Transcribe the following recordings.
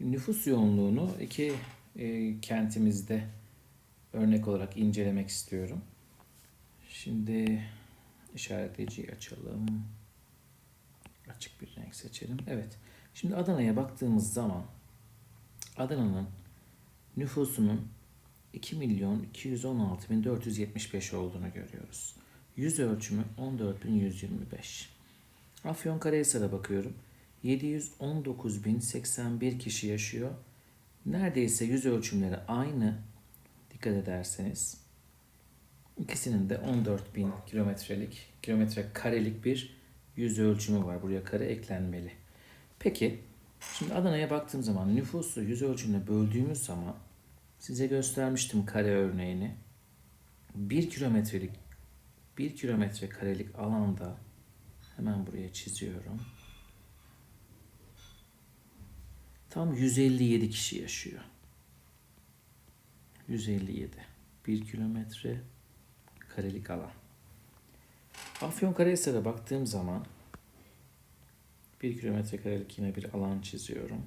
Nüfus yoğunluğunu iki e, kentimizde örnek olarak incelemek istiyorum. Şimdi işaretleyiciyi açalım. Açık bir renk seçelim. Evet. Şimdi Adana'ya baktığımız zaman Adana'nın nüfusunun 2 milyon 216 bin 475 olduğunu görüyoruz. Yüz ölçümü 14 bin 125. Afyonkarahisar'a bakıyorum. 719 bin 81 kişi yaşıyor. Neredeyse yüz ölçümleri aynı. Dikkat ederseniz. İkisinin de 14 bin kilometrelik, kilometre karelik bir yüz ölçümü var. Buraya kare eklenmeli. Peki, şimdi Adana'ya baktığım zaman nüfusu yüz ölçümüne böldüğümüz zaman size göstermiştim kare örneğini. 1 kilometrelik 1 kilometre karelik alanda hemen buraya çiziyorum. Tam 157 kişi yaşıyor. 157. 1 kilometre karelik alan. Afyonkarahisar'a baktığım zaman 1 kilometre karelik yine bir alan çiziyorum.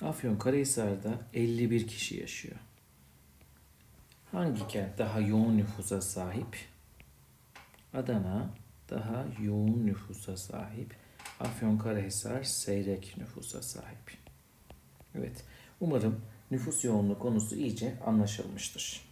Afyonkarahisar'da 51 kişi yaşıyor. Hangi kent daha yoğun nüfusa sahip? Adana daha yoğun nüfusa sahip. Afyonkarahisar seyrek nüfusa sahip. Evet. Umarım nüfus yoğunluğu konusu iyice anlaşılmıştır.